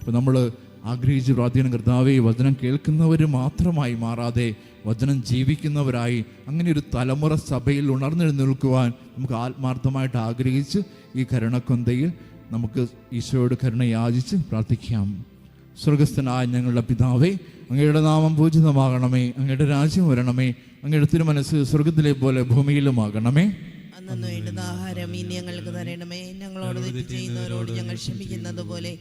അപ്പോൾ നമ്മൾ ആഗ്രഹിച്ച് പ്രാർത്ഥിക്കണം കർത്താവെ വചനം കേൾക്കുന്നവർ മാത്രമായി മാറാതെ വചനം ജീവിക്കുന്നവരായി അങ്ങനെ ഒരു തലമുറ സഭയിൽ ഉണർന്നെഴുന്നേൽക്കുവാൻ നമുക്ക് ആത്മാർത്ഥമായിട്ട് ആഗ്രഹിച്ച് ഈ കരുണക്കൊന്തയിൽ നമുക്ക് ഈശോയോട് കരുണ യാചിച്ച് പ്രാർത്ഥിക്കാം. സ്വർഗസ്ഥനായ ഞങ്ങളുടെ പിതാവേ അങ്ങയുടെ നാമം പൂജിതമാകണമേ അങ്ങയുടെ രാജ്യം വരണമേ അങ്ങയുടെ തിരുമനസ് സ്വർഗത്തിലെ പോലെ ഭൂമിയിലും ആകണമേ വേണ്ടുന്ന ആഹാരം ഇനി ഞങ്ങൾക്ക് തരണമേ. ഞങ്ങളോട് തെറ്റ് ചെയ്യുന്നവരോട് ഞങ്ങൾ ക്ഷമിക്കുന്നത് പോലെ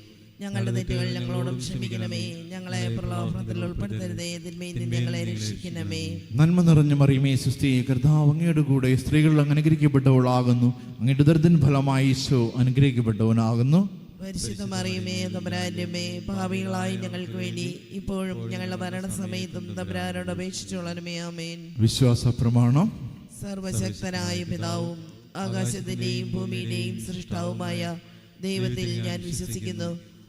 ഞങ്ങളുടെ തെറ്റുകൾ ഞങ്ങളോടും ക്ഷമിക്കണമേ. ഞങ്ങളെ പ്രലോഭനത്തിൽ ഉൾപ്പെടുത്തരുതേ. തിന്മയിൽ നിന്ന് ഞങ്ങളെ രക്ഷിക്കണമേ. നന്മ നിറഞ്ഞ മറിയമേ സുസ്ഥി കർത്താവ് അങ്ങയുടെ കൂടെ സ്ത്രീകൾ അനുഗ്രഹിക്കപ്പെട്ടവളാകുന്നു. അങ്ങയുടെ ദർദൻ ഫലമായി ഈശോ അനുഗ്രഹിക്കപ്പെട്ടവനാകുന്നു. പരിശുദ്ധ മറിയമേ തമ്പരാന്റെമേ ഭാവികളായി ഞങ്ങൾക്ക് വേണ്ടി ഇപ്പോഴും ഞങ്ങളുടെ മരണസമയത്തും തമ്പരാനോട് അപേക്ഷിച്ചോളണമേ ആമേൻ. വിശ്വാസ പ്രമാണം. സർവശക്തനായ പിതാവും ആകാശത്തിന്റെയും ഭൂമിയുടെയും സൃഷ്ടാവുമായ ദൈവത്തിൽ ഞാൻ വിശ്വസിക്കുന്നു.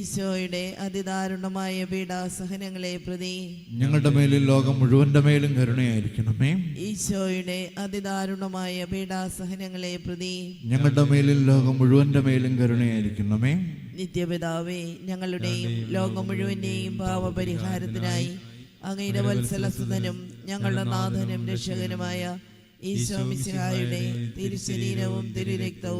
ഈശോയുടെ അതിദാരുണമായ പീഡാസഹനങ്ങളെ പ്രതി ഞങ്ങളുടെ മേലും ലോകം മുഴുവന്റെ മേലും കരുണയായിരിക്കണമേ. ഈശോയുടെ അതിദാരുണമായ പീഡാസഹനങ്ങളെ പ്രതി ഞങ്ങളുടെ മേലും ലോകം മുഴുവന്റെ മേലും കരുണയായിരിക്കണമേ. നിത്യപിതാവേ ഞങ്ങളുടെയും ലോകം മുഴുവന്റെയും പാവപരിഹാരത്തിനായി അങ്ങയുടെ വത്സലസുതനും ഞങ്ങളുടെ നാഥനും രക്ഷകനുമായ ഈശോ മിശിഹായുടെ തിരുശരീരവും തിരുരക്തവും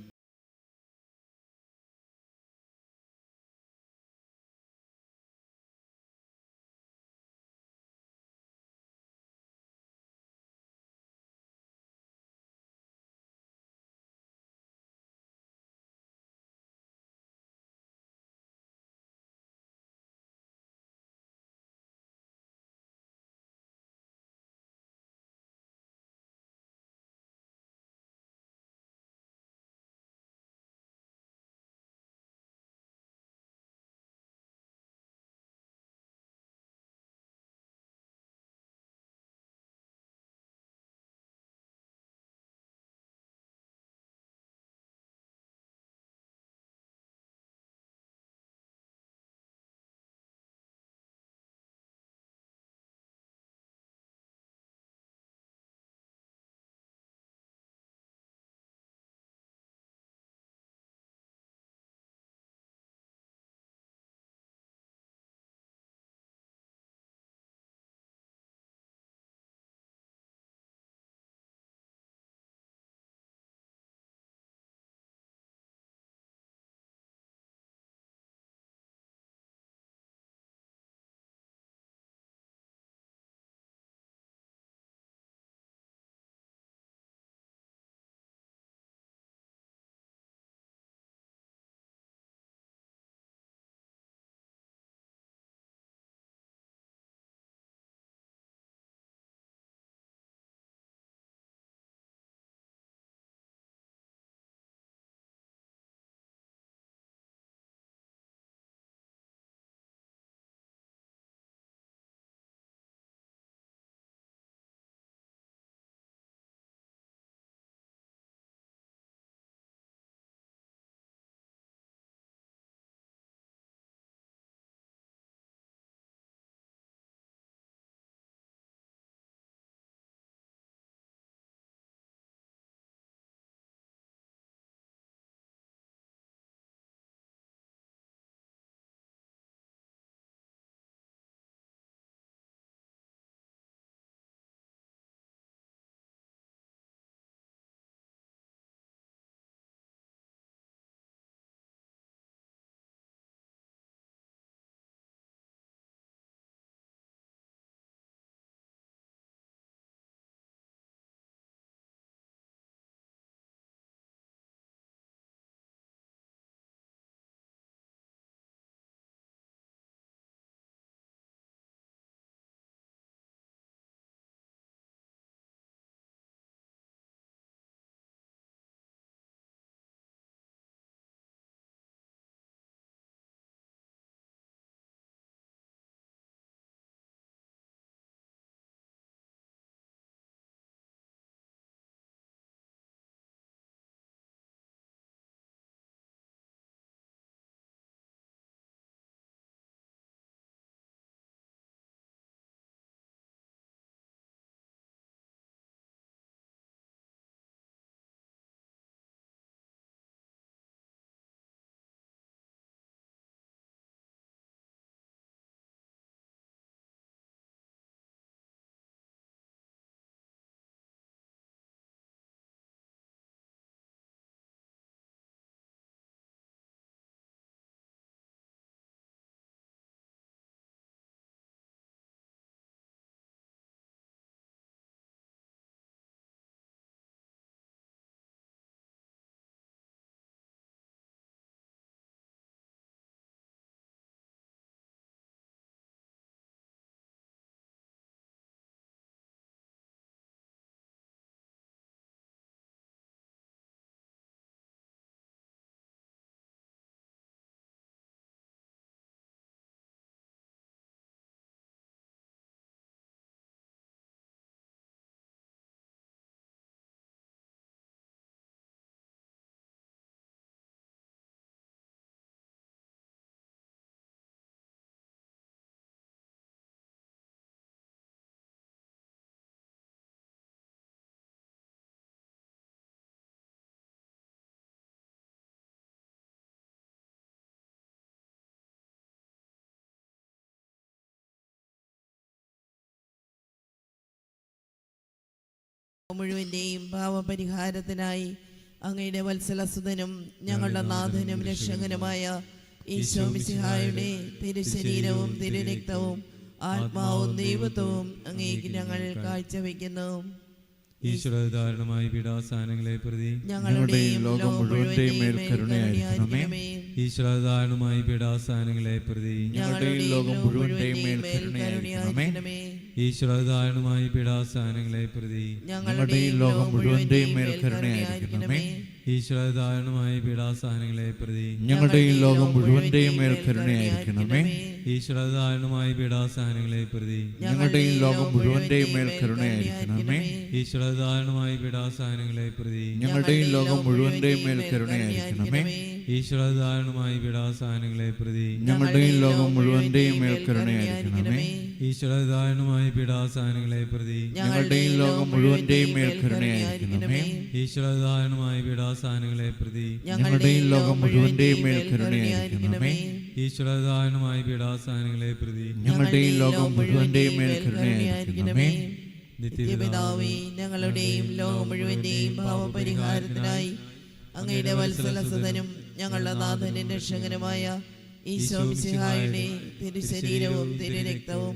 മുഴുവന്റെയും ഭാവപരിഹാരത്തിനായി അങ്ങയുടെ വത്സലസുതനും ഞങ്ങളുടെ നാഥനും രക്ഷകനുമായ ഈശോ മിസിഹായുടെ തിരുശരീരവും തിരുരക്തവും ആത്മാവും ദൈവത്വവും അങ്ങേക്ക് ഞങ്ങൾ കാഴ്ചവെക്കുന്നു. ഈശ്വരധാരണമായ പീഡാസാനങ്ങളെ പ്രതി ഞങ്ങളുടെയും ലോകം മുഴുവന്റെയും മേൽ കരുണയായിരിക്കണമേ. ഈശ്വരധാരണമായ പീഡാസാനങ്ങളെ പ്രതി ഞങ്ങളുടെയും ലോകം മുഴുവന്റെയും മേൽ കരുണയായിരിക്കണമേ. ഈശ്വരധാരണമായ പീഡാസ്ഥാനങ്ങളെ പ്രതി. ഞങ്ങളുടെ ഈ ലോകം മുഴുവന്റെയും മേൽക്കരുണയായിരിക്കണമേ ഈശ്വരധാരണമായ പ്രതി. പ്രതി ഈ ലോകം മുഴുവന്റെയും മേൽക്കരുണയായിരിക്കണമേ ഈശ്വരധാരണമായ പ്രതി. പ്രതി ഈ ലോകം മുഴുവന്റെയും മേൽക്കരുണയായിരിക്കണമേ ഈശ്വരധാരണമായ പ്രതി. പ്രതി ഈ ലോകം മുഴുവന്റെയും മേൽ കരുണയായിരിക്കണമേ. ഈശ്വരധാരണമായ പീഡാസാനങ്ങളെ പ്രതി ഞങ്ങളുടെയും ലോകം മുഴുവന്റെയും മേൽക്കരുണയായിരിക്കണമേ ഈശ്വരധാരണമായ പീഡാസാനങ്ങളെ പ്രതി ഞങ്ങളുടെയും ലോകം മുഴുവന്റെയും മേൽക്കരുണയായിരിക്കണമേ ഈശ്വരധാരണമായ പീഡാസാനങ്ങളെ പ്രതി ഞങ്ങളുടെയും ലോകം മുഴുവന്റെയും മേൽക്കരുണയായിരിക്കണമേ ഈശ്വരധാരണമായ പീഡാസാനങ്ങളെ പ്രതി ഞങ്ങളുടെയും ലോകം മുഴുവന്റെയും മേൽക്കരുണയായിരിക്കണമേ നിത്യപിതാവേ ഞങ്ങളുടെയും ലോകം മുഴുവന്റെയും ഭാവപരിഹാരത്തിനായി അങ്ങയുടെ വത്സലസുതനും ഞങ്ങളുടെ നാഥനും രക്ഷകനുമായ ഈശോ മിശിഹായുടെ തിരുശരീരവും തിരുരക്തവും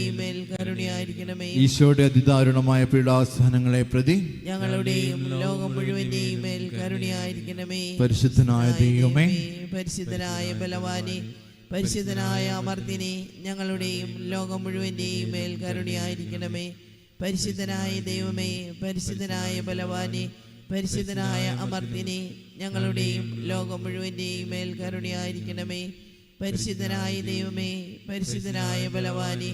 ഈശോയുടെ അതിദാരുണമായ പീഡാസഹനങ്ങളെ പ്രതി ഞങ്ങളുടെയും ലോകം മുഴുവന്റെയും മേൽ കരുണയായിരിക്കണമേ. പരിശുദ്ധനായ ദൈവമേ പരിശുദ്ധനായ ബലവാനെ പരിശുദ്ധനായ അമർത്തിനെ ഞങ്ങളുടെയും ലോകം മുഴുവന്റെയും മേൽ കരുണയായിരിക്കണമേ. പരിശുദ്ധനായ ദൈവമേ പരിശുദ്ധനായ ബലവാനെ പരിശുദ്ധനായ അമർത്തിനെ ഞങ്ങളുടെയും ലോകം മുഴുവന്റെയും മേൽ കരുണയായിരിക്കണമേ. പരിശുദ്ധനായ ദൈവമേ പരിശുദ്ധനായ ബലവാനെ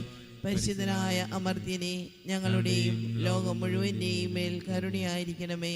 പരിശുദ്ധനായ അമർത്യനെ ഞങ്ങളുടെയും ലോകം മുഴുവന്റെയും മേൽ കരുണയായിരിക്കണമേ.